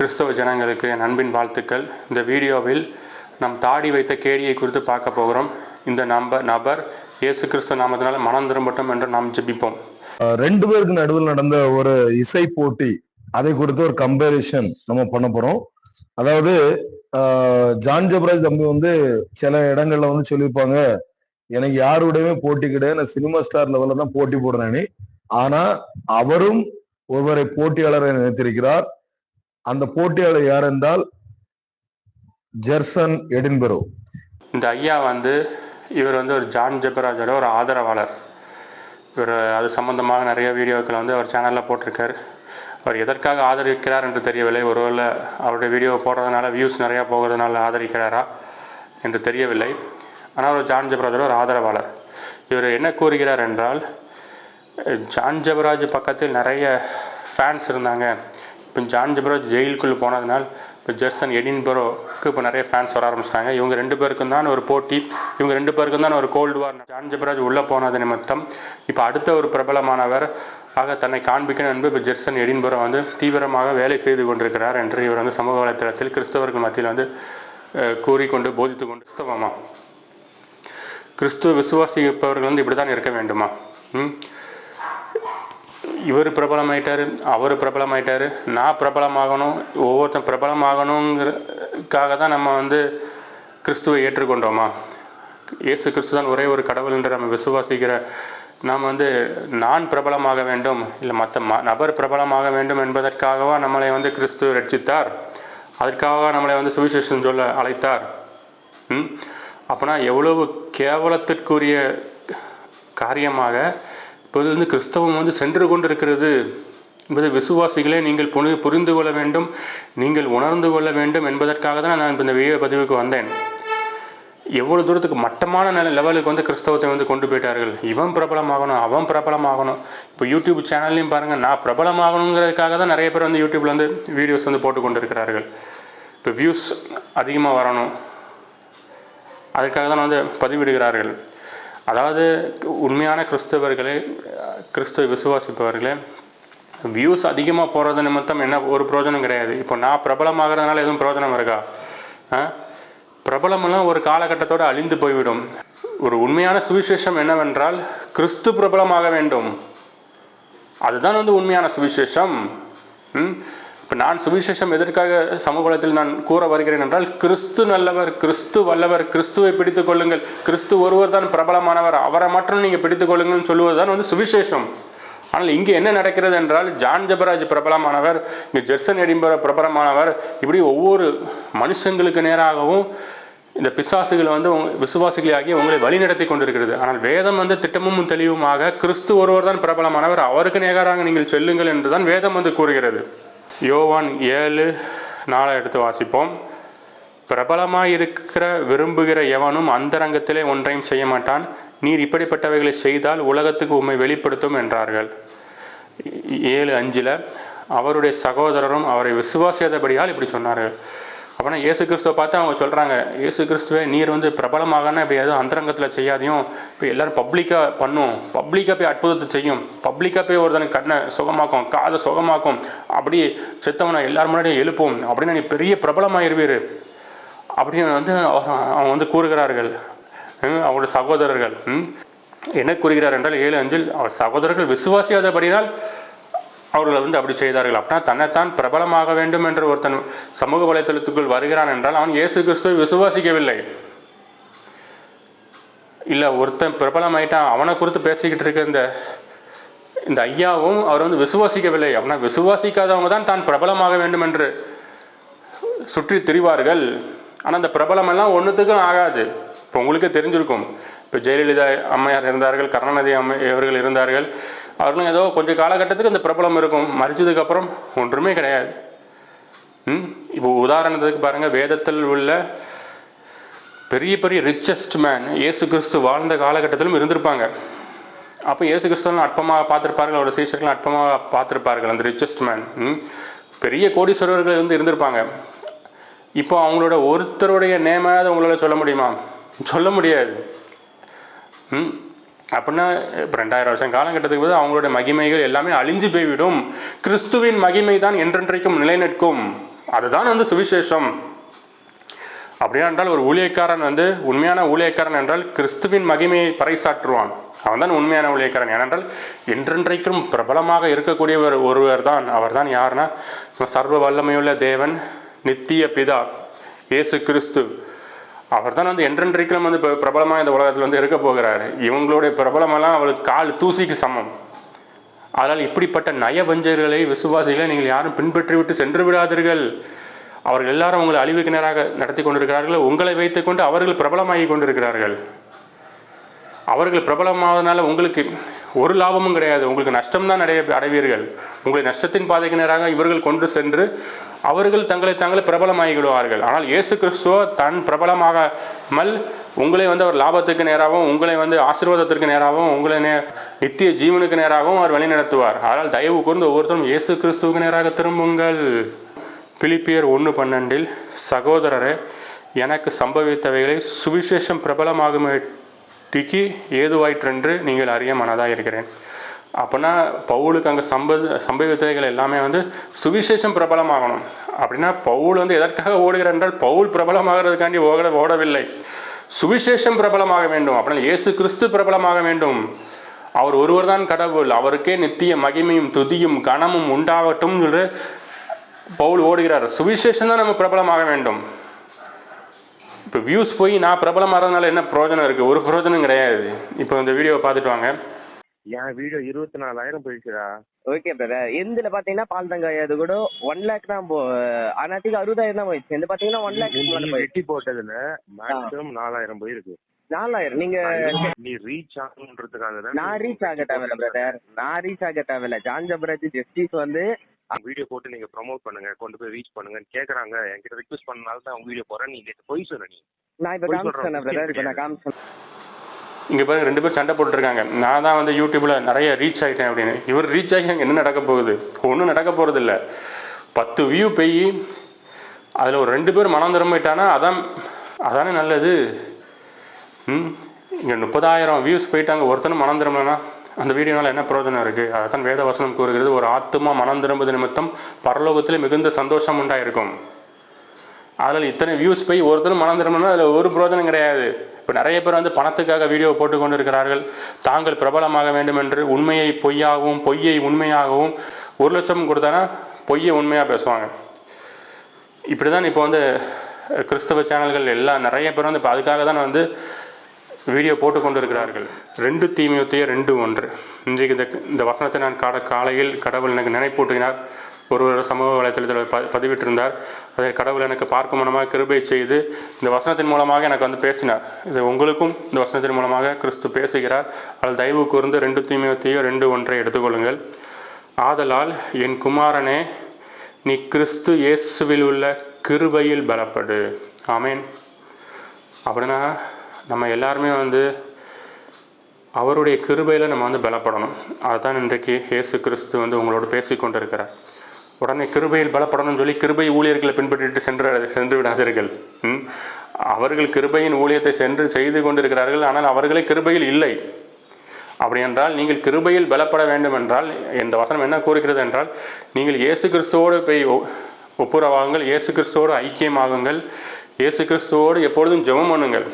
கிறிஸ்தவ ஜனங்களுக்கு என் அன்பின் வாழ்த்துக்கள். இந்த வீடியோவில் நம் தாடி வைத்த கேடியை குறித்து பார்க்க போகிறோம். இந்த நம்ப நபர் இயேசு கிறிஸ்துவ நாமத்தினால மனம் திரும்பட்டும் என்று நாம் ஜெபிப்போம். ரெண்டு பேருக்கு நடுவில் நடந்த ஒரு இசை போட்டி அதை குறித்து ஒரு கம்பேரிஷன் நம்ம பண்ண போறோம். அதாவது ஜான் ஜபராஜ் தம்பி வந்து சில இடங்கள்ல வந்து சொல்லியிருப்பாங்க எனக்கு யாருடையுமே போட்டி கிடையாது. நான் சினிமா ஸ்டார் லெவல்ல தான் போட்டி போடுறேன் ஆனா அவரும் ஒருவரை போட்டியாளரை நினைத்திருக்கிறார். அந்த போட்டியாளர் யார் என்றால் ஜெர்சன் எடின்பெரோ. இந்த ஐயா வந்து இவர் வந்து ஒரு ஜான் ஜெபராஜோட ஒரு ஆதரவாளர். இவர் அது சம்பந்தமாக நிறைய வீடியோக்களை வந்து அவர் சேனலில் போட்டிருக்கார். அவர் எதற்காக ஆதரிக்கிறார் என்று தெரியவில்லை. ஒருவேளை அவருடைய வீடியோ போடுறதுனால வியூஸ் நிறையா போகிறதுனால ஆதரிக்கிறாரா என்று தெரியவில்லை. ஆனால் ஒரு ஜான் ஜெபராஜோட ஒரு ஆதரவாளர். இவர் என்ன கூறுகிறார் என்றால் ஜான் ஜெபராஜ் பக்கத்தில் நிறைய ஃபேன்ஸ் இருந்தாங்க. இப்போ ஜான் ஜெபராஜ் ஜெயிலுக்குள்ளே போனதுனால் இப்போ ஜெர்சன் எடின்பரோக்கு இப்போ நிறைய ஃபேன்ஸ் வர ஆரம்பிச்சிட்டாங்க. இவங்க ரெண்டு பேருக்கும் தான் ஒரு போட்டி இவங்க ரெண்டு பேருக்கும் தான் ஒரு கோல்டு வார் ஜான் ஜப்ராஜ் உள்ளே போனது நிமித்தம் இப்போ அடுத்த ஒரு பிரபலமானவர் ஆக தன்னை காண்பிக்கணும் என்று இப்போ ஜெர்சன் எடின்பரோ வந்து தீவிரமாக வேலை செய்து கொண்டிருக்கிறார் என்று இவர் வந்து சமூக வலைத்தளத்தில் கிறிஸ்தவர்கள் மத்தியில் வந்து கூறிக்கொண்டு போதித்து கொண்டு கிறிஸ்தவமா? கிறிஸ்துவ விசுவாசிப்பவர்கள் வந்து இப்படி தான் இருக்க வேண்டுமா? ம்? இவர் பிரபலமாயிட்டார் அவர் பிரபலமாயிட்டார் நான் பிரபலமாகணும் ஒவ்வொருத்தன் பிரபலமாகணுங்கிறக்காக தான் நம்ம வந்து கிறிஸ்துவை ஏற்றுக்கொண்டோமா? இயேசு கிறிஸ்து தான் ஒரே ஒரு கடவுள் என்று நம்ம விசுவாசிக்கிற நாம் வந்து நான் பிரபலமாக வேண்டும் இல்லை மற்ற ம நபர் பிரபலமாக வேண்டும் என்பதற்காகவா நம்மளை வந்து கிறிஸ்து ரட்சித்தார்? அதற்காக நம்மளை வந்து சுவிசேஷம் சொல்ல அழைத்தார்? ம்? அப்போனா எவ்வளவு கேவலத்திற்குரிய காரியமாக இப்போது வந்து கிறிஸ்தவம் வந்து சென்று கொண்டிருக்கிறது என்பது விசுவாசிகளே நீங்கள் புனி புரிந்து கொள்ள வேண்டும் நீங்கள் உணர்ந்து கொள்ள வேண்டும் என்பதற்காக தான் நான் இந்த வீடியோ பதிவுக்கு வந்தேன். எவ்வளோ தூரத்துக்கு மட்டமான நில லெவலுக்கு வந்து கிறிஸ்தவத்தை வந்து கொண்டு போயிட்டார்கள். இவன் பிரபலமாகணும் அவன் பிரபலமாகணும். இப்போ யூடியூப் சேனல்லையும் பாருங்கள் நான் பிரபலமாகணுங்கிறதுக்காக தான் நிறைய பேர் வந்து யூடியூப்பில் வந்து வீடியோஸ் வந்து போட்டு கொண்டு இருக்கிறார்கள் இப்போ வியூஸ் அதிகமாக வரணும். அதுக்காக தான் வந்து பதிவிடுகிறார்கள். அதாவது உண்மையான கிறிஸ்தவர்களே கிறிஸ்துவ விசுவாசிப்பவர்களே வியூஸ் அதிகமாக போகிறது நிமித்தம் என்ன ஒரு பிரயோஜனம் கிடையாது. இப்போ நான் பிரபலமாகறதுனால எதுவும் பிரயோஜனம் இருக்கா? ஆ? பிரபலமெல்லாம் ஒரு காலகட்டத்தோடு அழிந்து போய்விடும். ஒரு உண்மையான சுவிசேஷம் என்னவென்றால் கிறிஸ்து பிரபலமாக வேண்டும். அதுதான் வந்து உண்மையான சுவிசேஷம். ம்? இப்போ நான் சுவிசேஷம் எதற்காக சமூகத்தில் நான் கூற வருகிறேன் என்றால் கிறிஸ்து நல்லவர் கிறிஸ்து வல்லவர் கிறிஸ்துவை பிடித்துக் கொள்ளுங்கள். கிறிஸ்து ஒருவர் தான் பிரபலமானவர் அவரை மட்டும் நீங்கள் பிடித்துக் கொள்ளுங்கள்னு சொல்லுவது தான் வந்து சுவிசேஷம். ஆனால் இங்கே என்ன நடக்கிறது என்றால் ஜான் ஜபராஜ் பிரபலமானவர் இங்கே ஜெர்சன் எடிம்பர பிரபலமானவர் இப்படி ஒவ்வொரு மனுஷங்களுக்கு நேராகவும் இந்த பிசாசுகளை வந்து விசுவாசிகளை ஆகிய உங்களை வழிநடத்தி கொண்டிருக்கிறது. ஆனால் வேதம் வந்து திட்டமும் தெளிவுமாக கிறிஸ்து ஒருவர் தான் பிரபலமானவர் அவருக்கு நேராக நீங்கள் செல்லுங்கள் என்று தான் வேதம் வந்து கூறுகிறது. யோவான் ஏழு நாளை எடுத்து வாசிப்போம். பிரபலமாக இருக்கிற விரும்புகிற எவனும் அந்தரங்கத்திலே ஒன்றையும் செய்ய மாட்டான். நீர் இப்படிப்பட்டவைகளை செய்தால் உலகத்துக்கு உம்மை வெளிப்படுத்தும் என்றார்கள். ஏழு அஞ்சில் அவருடைய சகோதரரும் அவரை விசுவாசியாதபடியால் இப்படி சொன்னார்கள். அப்போனா இயேசு கிறிஸ்துவை பார்த்து அவங்க சொல்கிறாங்க இயேசு கிறிஸ்துவே நீர் வந்து பிரபலமாகனா இப்படி எதுவும் அந்தரங்கத்தில் செய்யாதையும். இப்போ எல்லோரும் பப்ளிக்காக பண்ணும். பப்ளிக்காக போய் அற்புதத்தை செய்யும். பப்ளிக்காக போய் ஒருத்தனுக்கு கண்ணை சுகமாக்கும் காதை சுகமாக்கும். அப்படி செத்தவனை எல்லார் முன்னாடியும் எழுப்பும். அப்படின்னு நீ பெரிய பிரபலமாயிருவீர். அப்படின்னு வந்து அவங்க வந்து கூறுகிறார்கள். அவங்களோட சகோதரர்கள். ம், என்ன கூறுகிறார் என்றால் ஏழு அஞ்சில் அவர் சகோதரர்கள் விசுவாசியாதபடினால் அவர்கள் வந்து அப்படி செய்தார்கள். அப்படின்னா தன்னைத்தான் பிரபலமாக வேண்டும் என்று ஒருத்தன் சமூக வலைத்தளத்துக்குள் வருகிறான் என்றால் அவன் இயேசு கிறிஸ்துவை விசுவாசிக்கவில்லை. இல்லை ஒருத்தன் பிரபலமாயிட்டான் அவனை குறித்து பேசிக்கிட்டு இருக்க இந்த இந்த ஐயாவும் அவர் வந்து விசுவாசிக்கவில்லை. அப்படின்னா விசுவாசிக்காதவங்க தான் தான் பிரபலமாக வேண்டும் என்று சுற்றி திரிவார்கள். ஆனால் அந்த பிரபலமெல்லாம் ஒன்றுத்துக்கும் ஆகாது. இப்போ உங்களுக்கே தெரிஞ்சிருக்கும். இப்போ ஜெயலலிதா அம்மையார் இருந்தார்கள் கருணாநிதி அம்மை இவர்கள் இருந்தார்கள். அவர்களும் ஏதோ கொஞ்சம் காலகட்டத்துக்கு அந்த பிரபலம் இருக்கும். மறிச்சதுக்கப்புறம் ஒன்றுமே கிடையாது. ம்? இப்போ உதாரணத்துக்கு பாருங்கள் வேதத்தில் உள்ள பெரிய பெரிய ரிச்சஸ்ட் மேன் இயேசு கிறிஸ்து வாழ்ந்த காலகட்டத்திலும் இருந்திருப்பாங்க. அப்போ இயேசு கிறிஸ்துவெலாம் அற்பமாக பார்த்துருப்பார்கள் அவரோட சீஷர்கள் அற்பமாக பார்த்துருப்பார்கள் அந்த ரிச்சஸ்ட் மேன் பெரிய கோடீஸ்வரர்கள் வந்து இருந்திருப்பாங்க. இப்போ அவங்களோட ஒருத்தருடைய நேமாவது உங்களால் சொல்ல முடியுமா? சொல்ல முடியாது. ம். அப்படின்னா இப்போ ரெண்டாயிரம் வருஷம் காலகட்டத்துக்கு போது அவங்களுடைய மகிமைகள் எல்லாமே அழிஞ்சு போய்விடும். கிறிஸ்துவின் மகிமை தான் என்றென்றைக்கும் நிலைநிற்கும். அதுதான் வந்து சுவிசேஷம். அப்படியா என்றால் ஒரு ஊழியக்காரன் வந்து உண்மையான ஊழியக்காரன் என்றால் கிறிஸ்துவின் மகிமையை பறைசாற்றுவான். அவன் தான் உண்மையான ஊழியக்காரன். ஏனென்றால் என்றென்றைக்கும் பிரபலமாக இருக்கக்கூடியவர் ஒருவர் தான். அவர் தான் யாருன்னா சர்வ வல்லமையுள்ள தேவன் நித்திய பிதா இயேசு கிறிஸ்து. அவர் தான் வந்து என்றென்றைக்கும் வந்து இப்போ பிரபலமாக இந்த உலகத்தில் வந்து இருக்க போகிறாரு. இவங்களுடைய பிரபலமெல்லாம் அவளுக்கு கால் தூசிக்கு சமம். அதனால் இப்படிப்பட்ட நயவஞ்சர்களை விசுவாசிகளை நீங்கள் யாரும் பின்பற்றி விட்டு சென்று விடாதீர்கள். அவர்கள் எல்லாரும் உங்களை அழிவுக்கு நேராக நடத்தி கொண்டிருக்கிறார்கள். உங்களை வைத்துக்கொண்டு அவர்கள் பிரபலமாகி கொண்டிருக்கிறார்கள். அவர்கள் பிரபலமாவதனால உங்களுக்கு ஒரு லாபமும் கிடையாது. உங்களுக்கு நஷ்டம் தான் அடைய அடைவீர்கள். உங்களை நஷ்டத்தின் பாதைக்கு நேராக இவர்கள் கொண்டு சென்று அவர்கள் தங்களை தாங்களே பிரபலமாகிவிடுவார்கள். ஆனால் இயேசு கிறிஸ்துவ தன் பிரபலமாகாமல் உங்களை வந்து அவர் லாபத்துக்கு நேராகவும் உங்களை வந்து ஆசீர்வாதத்திற்கு நேராகவும் உங்களை நே நித்திய ஜீவனுக்கு நேராகவும் அவர் வழிநடத்துவார். ஆனால் தயவு கூர்ந்து ஒவ்வொருத்தரும் இயேசு கிறிஸ்துவுக்கு நேராக திரும்புங்கள். பிலிப்பியர் ஒன்று பன்னெண்டில் சகோதரரே எனக்கு சம்பவித்தவைகளை சுவிசேஷம் பிரபலமாகுமேட்டிக்கு ஏதுவாயிற்றென்று நீங்கள் அறிய மனதாக இருக்கிறேன் அப்படின்னா பவுலுக்கு அங்கே சம்ப சம்பவித்தவைகள் எல்லாமே வந்து சுவிசேஷம் பிரபலமாகணும். அப்படின்னா பவுல் வந்து எதற்காக ஓடுகிறார் என்றால் பவுல் பிரபலமாகிறதுக்காண்டி ஓட ஓடவில்லை. சுவிசேஷம் பிரபலமாக வேண்டும். அப்படின்னா இயேசு கிறிஸ்து பிரபலமாக வேண்டும். அவர் ஒருவர் தான் கடவுள். அவருக்கே நித்திய மகிமையும் துதியும் கனமும் உண்டாகட்டும் என்று பவுல் ஓடுகிறார். சுவிசேஷம் தான் நம்ம பிரபலமாக வேண்டும். இப்போ வியூஸ் போய் நான் பிரபலமாகிறதுனால என்ன பிரயோஜனம் இருக்குது ஒரு பிரயோஜனம் கிடையாது. இப்போ இந்த வீடியோவை பார்த்துட்டு வாங்க. என் வீடியோ இருபத்தி நாலாயிரம் போயிடுச்சுடா. ஓகே பிரதர் எந்தில பாத்தீங்கன்னா பால் தங்காய் அது கூட ஒன் லேக் தான் போ அன்னாத்துக்கு அறுபதாயிரம் தான் போயிடுச்சு. இந்த பாத்தீங்கன்னா ஒன் லேக் வெட்டி போட்டதுல மேக்ஸிமம் நாலாயிரம் போயிருக்கு. நாலாயிரம். நீங்க நீ ரீச் ஆகணுன்றதுக்காக தான் நான் ரீச் ஆக தேவையில்ல பிரதர் நான் ரீச் ஆக தேவையில்ல. ஜான்ஜபராஜ் ஜஸ்டிஸ் வந்து வீடியோ போட்டு நீங்க ப்ரோமோட் பண்ணுங்க கொண்டு போய் ரீச் பண்ணுங்கன்னு கேக்குறாங்க. என்கிட்ட ரிக்வெஸ்ட் பண்ணனால தான் வீடியோ போறேன் நீ நேத்து பொய் சொன்ன நீ. நான் இப்ப காமிச்சேன். பிரதர் இப்ப நான் காமிச்சேன் இங்கே பாருங்க ரெண்டு பேரும் சண்டை போட்டுருக்காங்க. நான் தான் வந்து யூடியூப்பில் நிறைய ரீச் ஆகிட்டேன் அப்படின்னு. இவர் ரீச் ஆகி அங்கே என்ன நடக்க போகுது? ஒன்றும் நடக்க போகிறதில்ல பத்து வியூ போய் அதில் ஒரு ரெண்டு பேர் மனம் திரும்பிட்டானா அதான் அதானே நல்லது. ம் இங்கே முப்பதாயிரம் வியூஸ் போயிட்டாங்க ஒருத்தனும் மனம் திரும்பலனா அந்த வீடியோனால என்ன பிரயோஜனம் இருக்குது அதான் வேத வசனம் கூறுகிறது ஒரு ஆத்துமா மனம் திரும்புவது நிமித்தம் பரலோகத்தில் மிகுந்த சந்தோஷம் உண்டாயிருக்கும். அதில் இத்தனை வியூஸ் போய் ஒருத்தரும் மனம் திரும்பினா அதில் ஒரு பிரோஜனம் கிடையாது. இப்போ நிறைய பேர் வந்து பணத்துக்காக வீடியோ போட்டு இருக்கிறார்கள் தாங்கள் பிரபலமாக வேண்டும் என்று உண்மையை பொய்யாகவும் பொய்யை உண்மையாகவும் ஒரு லட்சம் கொடுத்தானா பொய்யை உண்மையாக பேசுவாங்க. இப்படி தான் இப்போ வந்து கிறிஸ்தவ சேனல்கள் எல்லாம் நிறைய பேர் வந்து இப்போ அதுக்காக தான் வந்து வீடியோ போட்டு இருக்கிறார்கள் ரெண்டு தீமையத்தையே ரெண்டு ஒன்று. இன்றைக்கு இந்த இந்த வசனத்தை நான் காட காலையில் கடவுள் எனக்கு நினைப்பூட்டினார். ஒருவர் சமூக வலைத்தளத்தில் ப பதிவிட்டிருந்தார். அதை கடவுள் எனக்கு பார்க்கும் மூலமாக கிருபை செய்து இந்த வசனத்தின் மூலமாக எனக்கு வந்து பேசினார். இது உங்களுக்கும் இந்த வசனத்தின் மூலமாக கிறிஸ்து பேசுகிறார். அதில் தயவு கூர்ந்து ரெண்டு தீமையத்தையோ ரெண்டு ஒன்றை எடுத்துக்கொள்ளுங்கள். ஆதலால் என் குமாரனே நீ கிறிஸ்து இயேசுவில் உள்ள கிருபையில் பலப்படு. ஆமேன். அப்படின்னா நம்ம எல்லாருமே வந்து அவருடைய கிருபையில் நம்ம வந்து பலப்படணும். அதுதான் இன்றைக்கு இயேசு கிறிஸ்து வந்து உங்களோட பேசி கொண்டிருக்கிறார் உடனே கிருபையில் பலப்படணும்னு சொல்லி கிருபை ஊழியர்களை பின்பற்றிட்டு சென்று சென்று விடாதீர்கள். அவர்கள் கிருபையின் ஊழியத்தை சென்று செய்து கொண்டிருக்கிறார்கள் ஆனால் அவர்களே கிருபையில் இல்லை. அப்படி என்றால் நீங்கள் கிருபையில் பலப்பட வேண்டும் என்றால் இந்த வசனம் என்ன கூறுகிறது என்றால் நீங்கள் இயேசு கிறிஸ்துவோடு போய் ஒ- ஒப்புரவாகுங்கள் இயேசு கிறிஸ்துவோடு ஐக்கியமாகுங்கள் இயேசு கிறிஸ்துவோடு எப்பொழுதும் ஜெபம் பண்ணுங்கள்.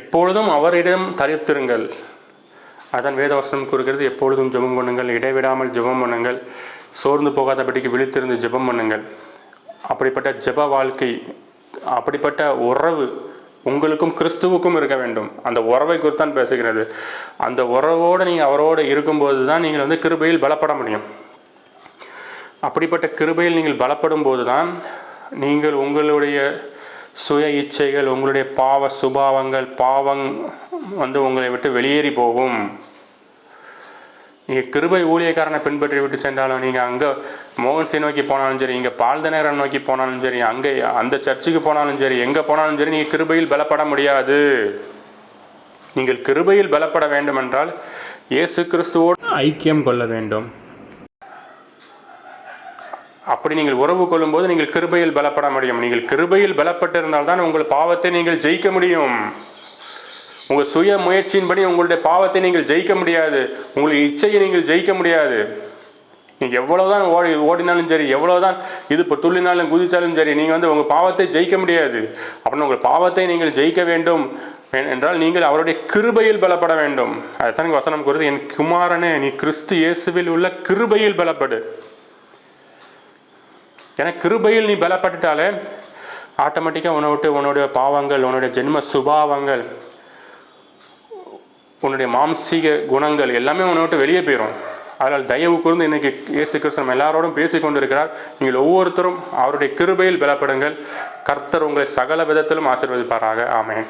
எப்பொழுதும் அவரிடம் தரித்திருங்கள். அதன் வேதவசனம் கூறுகிறது எப்பொழுதும் ஜெபம் பண்ணுங்கள் இடைவிடாமல் ஜெபம் பண்ணுங்கள். சோர்ந்து போகாதபடிக்கு விழித்திருந்து ஜெபம் பண்ணுங்கள். அப்படிப்பட்ட ஜெப வாழ்க்கை அப்படிப்பட்ட உறவு உங்களுக்கும் கிறிஸ்துவுக்கும் இருக்க வேண்டும். அந்த உறவை குறித்தான் பேசுகிறது. அந்த உறவோடு நீங்கள் அவரோடு இருக்கும்போது தான் நீங்கள் வந்து கிருபையில் பலப்பட முடியும். அப்படிப்பட்ட கிருபையில் நீங்கள் பலப்படும் போது தான் நீங்கள் உங்களுடைய சுய இச்சைகள் உங்களுடைய பாவ சுபாவங்கள் பாவம் வந்து உங்களை விட்டு வெளியேறி போகும். நீங்கள் கிருபை ஊழியக்காரனை பின்பற்றி விட்டு சென்றாலும் நீங்கள் அங்கே மோகன்சி நோக்கி போனாலும் சரி இங்கே பால்தனகரன் நோக்கி போனாலும் சரி அங்கே அந்த சர்ச்சுக்கு போனாலும் சரி எங்கே போனாலும் சரி நீங்கள் கிருபையில் பலப்பட முடியாது. நீங்கள் கிருபையில் பலப்பட வேண்டுமென்றால் இயேசு கிறிஸ்துவோடு ஐக்கியம் கொள்ள வேண்டும். அப்படி நீங்கள் உறவு கொள்ளும்போது நீங்கள் கிருபையில் பலப்பட முடியும். நீங்கள் கிருபையில் பலப்பட்டிருந்தால் தான் உங்கள் பாவத்தை நீங்கள் ஜெயிக்க முடியும். உங்கள் சுய முயற்சியின்படி உங்களுடைய பாவத்தை நீங்கள் ஜெயிக்க முடியாது. உங்களுடைய இச்சையை நீங்கள் ஜெயிக்க முடியாது. நீங்கள் எவ்வளோதான் ஓடி ஓடினாலும் சரி எவ்வளோதான் இது இப்போ துள்ளினாலும் குதித்தாலும் சரி நீங்கள் வந்து உங்கள் பாவத்தை ஜெயிக்க முடியாது. அப்படின்னு உங்கள் பாவத்தை நீங்கள் ஜெயிக்க வேண்டும். என்றால் நீங்கள் அவருடைய கிருபையில் பலப்பட வேண்டும். அதுதான் வசனம் கூறுது என் குமாரனே நீ கிறிஸ்து இயேசுவில் உள்ள கிருபையில் பலப்படு. ஏன்னா கிருபையில் நீ பலப்பட்டுட்டாலே ஆட்டோமேட்டிக்காக உன்னை விட்டு உன்னுடைய பாவங்கள் உன்னுடைய ஜென்ம சுபாவங்கள் உன்னுடைய மாம்சீக குணங்கள் எல்லாமே உன்னை விட்டு வெளியே போயிடும் அதனால் தயவு கூர்ந்து இன்னைக்கு இயேசு கிறிஸ்து நம்ம எல்லாரோடும் பேசி கொண்டிருக்கிறார். நீங்கள் ஒவ்வொருத்தரும் அவருடைய கிருபையில் பலப்படுங்கள். கர்த்தர் உங்களை சகல விதத்திலும் ஆசீர்வதிப்பாராக. ஆமேன்.